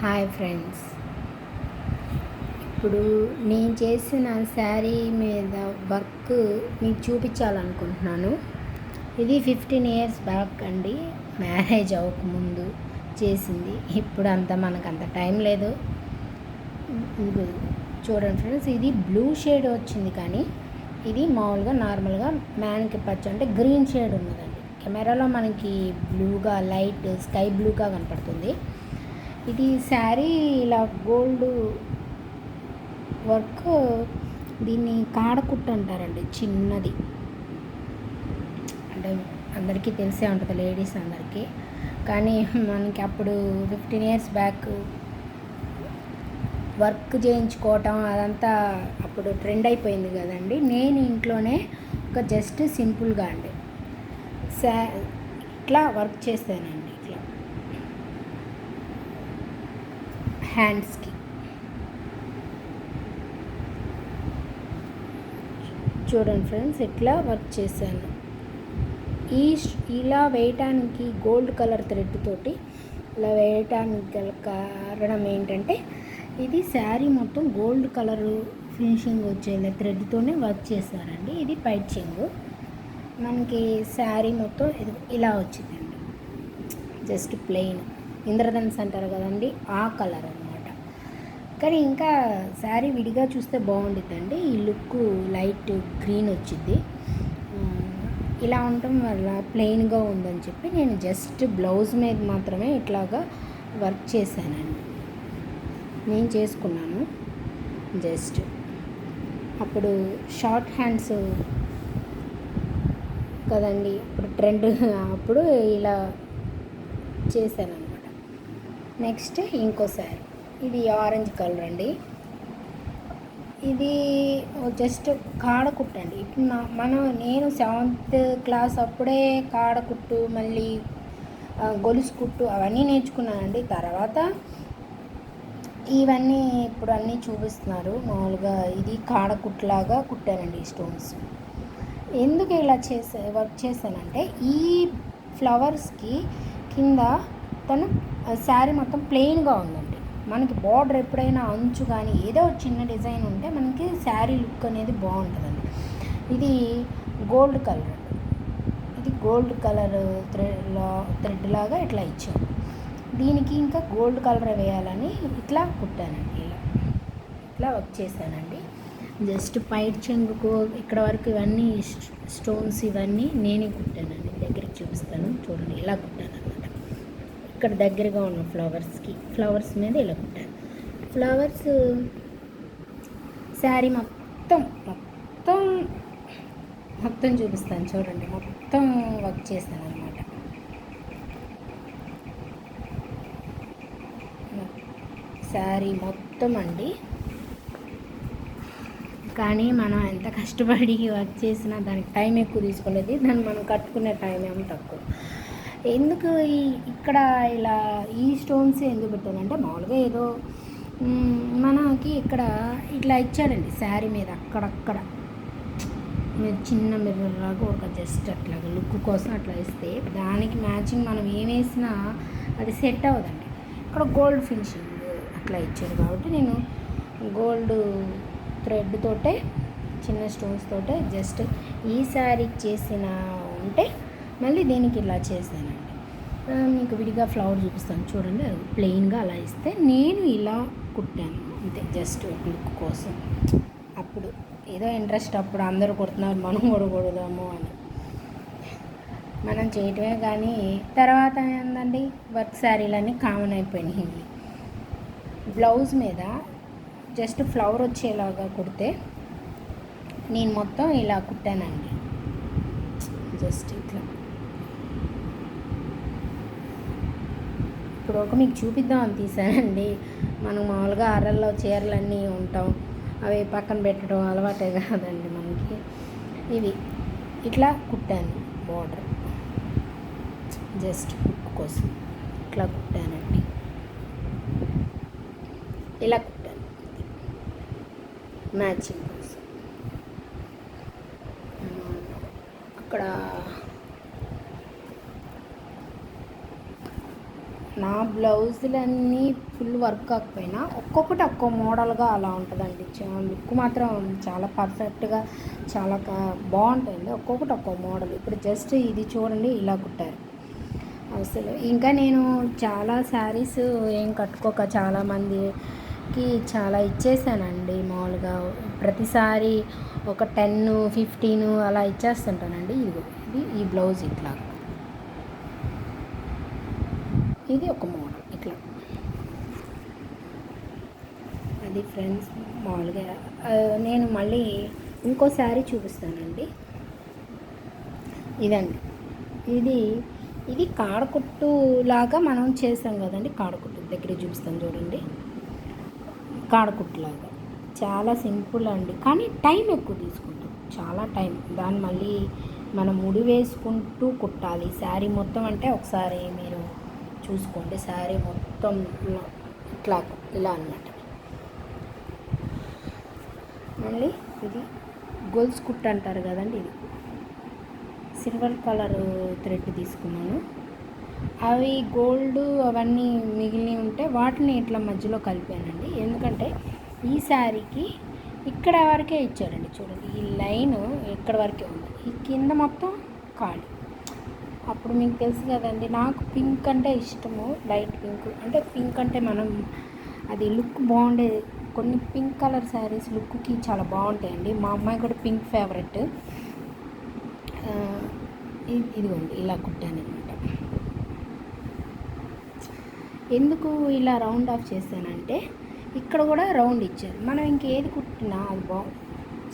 Hi friends. ఇప్పుడు నేను చేసిన శారీ మీద వర్క్ మీకు చూపించాలనుకుంటున్నాను. ఇది ఫిఫ్టీన్ ఇయర్స్ బ్యాక్ అండి. మ్యారేజ్ అవ్వకముందు చేసింది. ఇప్పుడు అంత మనకు అంత టైం లేదు. చూడండి ఫ్రెండ్స్ ఇది బ్లూ షేడ్ వచ్చింది కానీ ఇది మామూలుగా నార్మల్గా మ్యాన్కి పచ్చ అంటే గ్రీన్ షేడ్ ఉన్నదండి. కెమెరాలో మనకి బ్లూగా లైట్ స్కై బ్లూగా కనపడుతుంది. ఇది శారీ ఇలా గోల్డ్ వర్క్ దీన్ని కాడకుట్టు అంటారండి చిన్నది. అంటే అందరికీ తెలిసే ఉంటుంది లేడీస్ అందరికీ. కానీ మనకి అప్పుడు ఫిఫ్టీన్ ఇయర్స్ బ్యాక్ వర్క్ చేయించుకోవటం అదంతా అప్పుడు ట్రెండ్ అయిపోయింది కదండి. నేను ఇంట్లోనే ఒక జస్ట్ సింపుల్గా అండి. శా ఇట్లా వర్క్ చేశానండి ఇట్లా హ్యాండ్స్కి. చూడండి ఫ్రెండ్స్ ఇట్లా వర్క్ చేశాను. ఈ ఇలా వేయటానికి గోల్డ్ కలర్ థ్రెడ్ తోటి ఇలా వేయటానికి గల కారణం ఏంటంటే ఇది శారీ మొత్తం గోల్డ్ కలర్ ఫినిషింగ్ వచ్చేలా థ్రెడ్తోనే వర్క్ చేశారండి. ఇది పైచింగ్. మనకి శారీ మొత్తం ఇది ఇలా వచ్చిందండి. Just plain. ఇంద్రధన్స్ అంటారు కదండి ఆ కలర్ అండి కానీ ఇంకా శారీ విడిగా చూస్తే బాగుండిద్దండి. ఈ లుక్ లైట్ గ్రీన్ వచ్చింది ఇలా ఉండటం వల్ల ప్లెయిన్గా ఉందని చెప్పి నేను జస్ట్ బ్లౌజ్ మీద మాత్రమే ఇట్లాగా వర్క్ చేశానండి. నేను చేసుకున్నాను. జస్ట్ అప్పుడు షార్ట్ హ్యాండ్స్ కదండి ఇప్పుడు ట్రెండ్ అప్పుడు ఇలా చేశాను అనమాట నెక్స్ట్ ఇంకోసారి ఇది ఆరెంజ్ కలర్ అండి. ఇది జస్ట్ కాడ కుట్టండి ఇప్పుడు నా మనం నేను సెవెంత్ క్లాస్ అప్పుడే కాడ కుట్టు మళ్ళీ గొలుసు కుట్టు అవన్నీ నేర్చుకున్నానండి. తర్వాత ఇవన్నీ ఇప్పుడు అన్నీ చూపిస్తున్నారు. మామూలుగా ఇది కాడ కుట్లాగా కుట్టానండి స్టోన్స్. ఎందుకు ఇలా చేసే వర్క్ చేశానంటే ఈ ఫ్లవర్స్కి కింద తను శారీ మొత్తం ప్లెయిన్గా ఉందండి. మనకి బార్డర్ ఎప్పుడైనా అంచు కానీ ఏదో చిన్న డిజైన్ ఉంటే మనకి శారీ లుక్ అనేది బాగుంటుందండి. ఇది గోల్డ్ కలర్ ఇది గోల్డ్ కలర్ థ్రెడ్ థ్రెడ్ లాగా ఇట్లా ఇచ్చాం దీనికి ఇంకా గోల్డ్ కలర్ వేయాలని ఇట్లా కుట్టానండి ఇలా. ఇట్లా వర్క్ చేశానండి. జస్ట్ పైట్ చెంగుకు ఇక్కడ వరకు ఇవన్నీ స్టోన్స్ ఇవన్నీ నేనే కుట్టానండి. దగ్గరికి చూపిస్తాను. చూడండి ఇలా కుట్టాను. ఇక్కడ దగ్గరగా ఉన్న ఫ్లవర్స్కి ఫ్లవర్స్ మీద ఇలా కుట్టాను ఫ్లవర్స్ శారీ మొత్తం మొత్తం మొత్తం చూపిస్తాను చూడండి. మొత్తం వర్క్ చేశాను అనమాట శారీ మొత్తం అండి. కానీ మనం ఎంత కష్టపడి వర్క్ చేసినా దానికి టైం ఎక్కువ తీసుకునేది దాన్ని మనం కట్టుకునే టైం ఏమో తక్కువ. ఎందుకు ఈ ఇక్కడ ఇలా ఈ స్టోన్స్ ఎందుకు పెట్టానంటే మామూలుగా ఏదో మనకి ఇక్కడ ఇట్లా ఇచ్చాడండి శారీ మీద అక్కడక్కడ. మీరు చిన్న మిర్రర్ లాగా ఒక జస్ట్ అట్లాగా లుక్ కోసం అట్లా ఇస్తే దానికి మ్యాచింగ్ మనం ఏం వేసినా అది సెట్ అవ్వదండి. ఇక్కడ గోల్డ్ ఫినిషింగ్ అట్లా ఇచ్చారు కాబట్టి నేను గోల్డ్ థ్రెడ్ తోటే చిన్న స్టోన్స్ తోటే జస్ట్ ఈ శారీకి చేసిన ఉంటే మళ్ళీ దీనికి ఇలా చేశానండి మీకు విడిగా ఫ్లవర్ చూపిస్తాను చూడండి అది ప్లెయిన్గా అలా ఇస్తే నేను ఇలా కుట్టాను. అంతే జస్ట్ లుక్ కోసం. అప్పుడు ఏదో ఇంట్రెస్ట్ అప్పుడు అందరూ కొడుతున్నారు మనం కూడా కొడదాము అని. మనం చేయటమే కానీ తర్వాత ఏంటండి వర్క్ శారీలన్నీ కామన్ అయిపోయినాయి. బ్లౌజ్ మీద జస్ట్ ఫ్లవర్ వచ్చేలాగా కుడితే నేను మొత్తం ఇలా కుట్టానండి. జస్ట్ ఇట్లా. ఇప్పుడు ఒక మీకు చూపిద్దామని తీసానండి. మనం మామూలుగా అరల్లో చీరలన్నీ ఉంటాం. అవి పక్కన పెట్టడం అలవాటే కాదండి మనకి. ఇవి. ఇట్లా కుట్టాను బోర్డర్. జస్ట్ కుక్ కోసం ఇట్లా కుట్టానండి. ఇలా కుట్టాను. మ్యాచింగ్ కోసం. అక్కడ నా బ్లౌజులన్నీ ఫుల్ వర్క్ కాకపోయినా ఒక్కొక్కటి ఒక్కో మోడల్గా అలా ఉంటుందండి. లుక్ మాత్రం చాలా పర్ఫెక్ట్గా చాలా బాగుంటుంది. ఒక్కొక్కటి ఒక్కో మోడల్. ఇప్పుడు జస్ట్ ఇది చూడండి ఇలా కుట్టారు. అసలు ఇంకా నేను చాలా శారీస్ ఏం కట్టుకోక చాలామందికి చాలా ఇచ్చేసానండి. మామూలుగా ప్రతిసారి ఒక టెన్ ఫిఫ్టీన్ అలా ఇచ్చేస్తుంటానండి. ఇది ఇది ఈ బ్లౌజ్ ఇట్లా ఇది ఒక మోడల్ ఇట్లా. అది ఫ్రెండ్స్ మామూలుగా నేను మళ్ళీ ఇంకో శారీ చూపిస్తానండి. ఇదండి. ఇది ఇది కాడకుట్టు లాగా మనం చేసాం కదండి కాడకుట్టు దగ్గర చూపిస్తాం చూడండి. కాడకుట్టు లాగా చాలా సింపుల్ అండి. కానీ టైం ఎక్కువ తీసుకుంటాం. చాలా టైం. దాన్ని మళ్ళీ మనం ముడి వేసుకుంటూ కుట్టాలి. శారీ మొత్తం అంటే ఒకసారి మీరు చూసుకోండి. శారీ మొత్తం ఇట్లా ఇలా అనమాట మళ్ళీ ఇది గొలుసు కుట్ట అంటారు కదండి ఇది. సిల్వర్ కలర్ థ్రెడ్ తీసుకున్నాను. అవి గోల్డ్ అవన్నీ మిగిలి ఉంటే వాటిని ఇట్లా మధ్యలో కలిపానండి. ఎందుకంటే ఈ శారీకి ఇక్కడ వరకే ఇచ్చారండి చూడండి. ఈ లైన్ ఇక్కడ వరకే ఉంది? ఈ కింద మొత్తం ఖాళీ. అప్పుడు మీకు తెలుసు కదండి నాకు పింక్ అంటే ఇష్టము లైట్ పింక్ అంటే పింక్ అంటే మనం అది లుక్ బాగుండే కొన్ని పింక్ కలర్ శారీస్ లుక్కి చాలా బాగుంటాయండి. మా అమ్మాయి కూడా పింక్ ఫేవరెట్ ఇదిగోండి ఇలా కుట్టాను అనమాట ఎందుకు ఇలా రౌండ్ ఆఫ్ చేశానంటే ఇక్కడ కూడా రౌండ్ ఇచ్చారు. మనం ఇంకేది కుట్టినా అది బాగు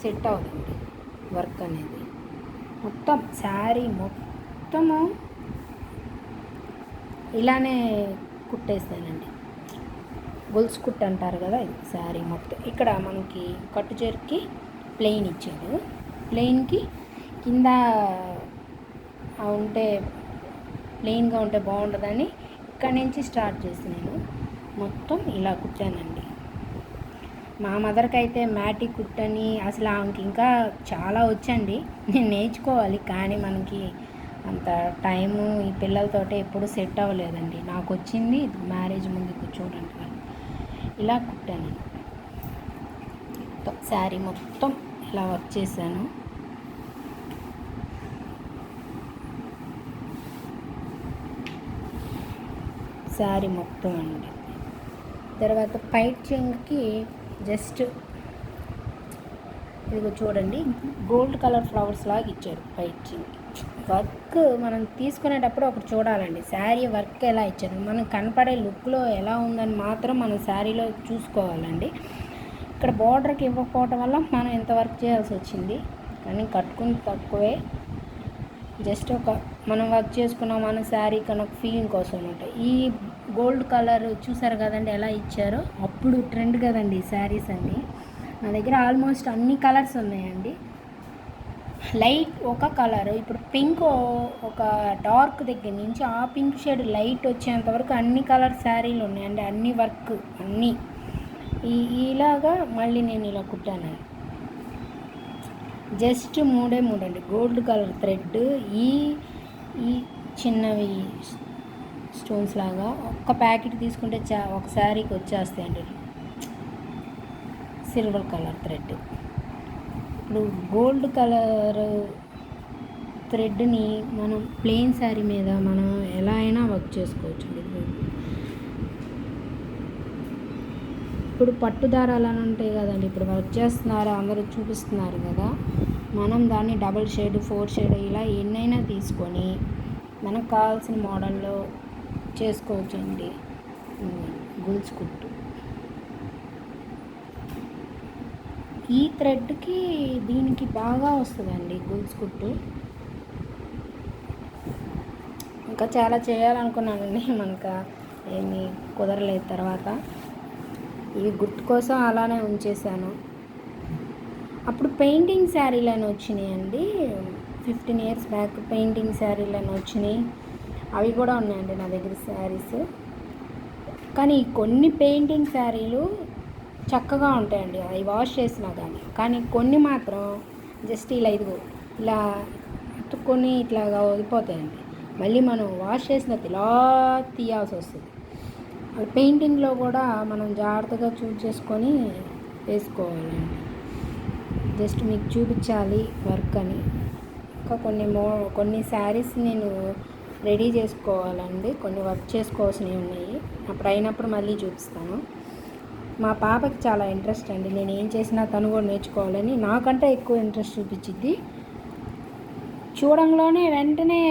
సెట్ అవుతుంది వర్క్ అనేది. మొత్తం శారీ మొత్తం మొత్తము ఇలానే కుట్టేస్తానండి. గొలుసు కుట్టు అంటారు కదా ఇది శారీ మొత్తం. ఇక్కడ మనకి కట్టు చెరుకి ప్లెయిన్ ఇచ్చాడు. ప్లెయిన్కి కింద ఉంటే ప్లెయిన్గా ఉంటే బాగుంటుందని ఇక్కడ నుంచి స్టార్ట్ చేసి నేను మొత్తం ఇలా కుట్టానండి. మా మదర్కి అయితే మ్యాటి కుట్టని అసలు ఆమెకి ఇంకా చాలా వచ్చండి. నేను నేర్చుకోవాలి కానీ మనకి అంత టైము ఈ పిల్లలతోటే ఎప్పుడు సెట్ అవ్వలేదండి. నాకు వచ్చింది మ్యారేజ్ ముందు కూర్చోవడానికి వాళ్ళు. ఇలా కుట్టాను. మొత్తం శారీ మొత్తం ఇలా వర్క్ చేశాను. శారీ మొత్తం అండి. తర్వాత పైట్ చెంగుకి జస్ట్ ఇదిగో చూడండి గోల్డ్ కలర్ ఫ్లవర్స్ లాగా ఇచ్చారు పైట్ చెంగుకి. వర్క్ మనం తీసుకునేటప్పుడు ఒకటి చూడాలండి. శారీ వర్క్ ఎలా ఇచ్చారు? మనం కనపడే లుక్లో ఎలా ఉందని మాత్రం మనం శారీలో చూసుకోవాలండి. ఇక్కడ బార్డర్కి ఇవ్వకపోవటం వల్ల మనం ఎంత వర్క్ చేయాల్సి వచ్చింది. కానీ కట్టుకుని తక్కువే. జస్ట్ ఒక మనం వర్క్ చేసుకున్నాం మన శారీ కన్నా ఫీలింగ్ కోసం అనమాట ఈ గోల్డ్ కలర్ చూసారు కదండి ఎలా ఇచ్చారో? అప్పుడు ట్రెండ్ కదండి ఈ శారీస్ అన్నీ. నా దగ్గర ఆల్మోస్ట్ అన్ని కలర్స్ ఉన్నాయండి. లైట్ ఒక కలర్ ఇప్పుడు పింక్ ఒక డార్క్ దగ్గర నుంచి ఆ పింక్ షేడ్ లైట్ వచ్చేంత వరకు అన్ని కలర్ శారీలు ఉన్నాయండి అన్ని వర్క్ అన్నీ. ఈ ఇలాగా మళ్ళీ నేను ఇలా కుట్టాను. జస్ట్ మూడే మూడు అండి గోల్డ్ కలర్ థ్రెడ్. ఈ ఈ చిన్నవి స్టోన్స్ లాగా ఒక్క ప్యాకెట్ తీసుకుంటే చా ఒక శారీకి వచ్చేస్తాయండి. Silver colour thread. ఇప్పుడు గోల్డ్ కలర్ థ్రెడ్ని మనం ప్లెయిన్ శారీ మీద మనం ఎలా అయినా వర్క్ చేసుకోవచ్చు ఇప్పుడు పట్టు దారాలు అని ఉంటాయి కదండి ఇప్పుడు వర్క్ చేస్తున్నారు అందరూ చూపిస్తున్నారు కదా మనం దాన్ని డబల్ షేడ్ ఫోర్ షేడ్ ఇలా ఎన్నైనా తీసుకొని మనకు కావాల్సిన మోడల్లో చేసుకోవచ్చండి గుల్స్ కుట్టు. ఈ థ్రెడ్కి దీనికి బాగా వస్తుందండి గుల్స్ కుట్టు. ఇంకా చాలా చేయాలనుకున్నానండి మనకు ఏమి కుదరలేదు తర్వాత. ఇవి గుర్తు కోసం అలానే ఉంచేసాను అప్పుడు పెయింటింగ్ శారీలను వచ్చినాయండి ఫిఫ్టీన్ ఇయర్స్ బ్యాక్ పెయింటింగ్ శారీలను వచ్చినాయి. అవి కూడా ఉన్నాయండి నా దగ్గర శారీస్. కానీ కొన్ని పెయింటింగ్ శారీలు చక్కగా ఉంటాయండి. అవి వాష్ చేసినా కానీ కానీ కొన్ని మాత్రం జస్ట్ ఇలా ఇదిగో ఇలా అతుక్కొని ఇట్లాగా వదిలిపోతాయండి. మళ్ళీ మనం వాష్ చేసిన ఇలా తీయాల్సి వస్తుంది. పెయింటింగ్లో కూడా మనం జాగ్రత్తగా చూజ్ చేసుకొని వేసుకోవాలండి. జస్ట్ మీకు చూపించాలి వర్క్ అని. ఇంకా కొన్ని మో కొన్ని శారీస్ నేను రెడీ చేసుకోవాలండి. కొన్ని వర్క్ చేసుకోవాల్సినవి ఉన్నాయి. అప్పుడు అయినప్పుడు మళ్ళీ చూపిస్తాను. మా పాపకి చాలా ఇంట్రెస్ట్ అండి. నేను ఏం చేసినా తను కూడా నేర్చుకోవాలని నాకంటే ఎక్కువ ఇంట్రెస్ట్ చూపించిద్ది. చూడంలోనే వెంటనే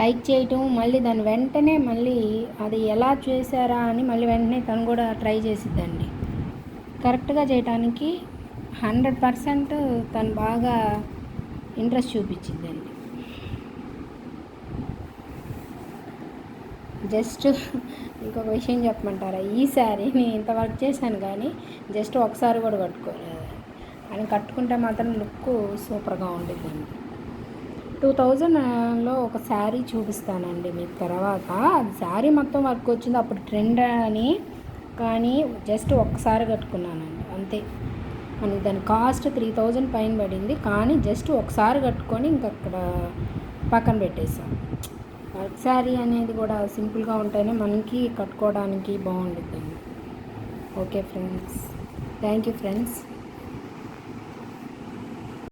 లైక్ చేయటం మళ్ళీ దాని వెంటనే మళ్ళీ అది ఎలా చేశారా అని మళ్ళీ వెంటనే తను కూడా ట్రై చేసిద్దండి. కరెక్ట్గా చేయటానికి హండ్రెడ్ పర్సెంట్ తను బాగా ఇంట్రెస్ట్ చూపించిందండి జస్ట్ ఇంకొక విషయం చెప్పమంటారా? ఈ శారీ నేను ఇంత వర్క్ చేశాను కానీ జస్ట్ ఒకసారి కూడా కట్టుకోలేదు. అని కట్టుకుంటే మాత్రం లుక్ సూపర్గా ఉండేది టూ థౌజండ్లో ఒక శారీ చూపిస్తానండి మీకు తర్వాత. అది శారీ మొత్తం వర్క్ వచ్చింది. అప్పుడు ట్రెండ్ అని కానీ జస్ట్ ఒక్కసారి కట్టుకున్నానండి. అంతే. మనకి దాని కాస్ట్ త్రీ థౌజండ్ పైన పడింది. కానీ జస్ట్ ఒకసారి కట్టుకొని ఇంక అక్కడ పక్కన పెట్టేసాం శారీ అనేది కూడా సింపుల్గా ఉంటేనే మనకి కట్టుకోవడానికి బాగుంటుంది okay friends. Thank you friends.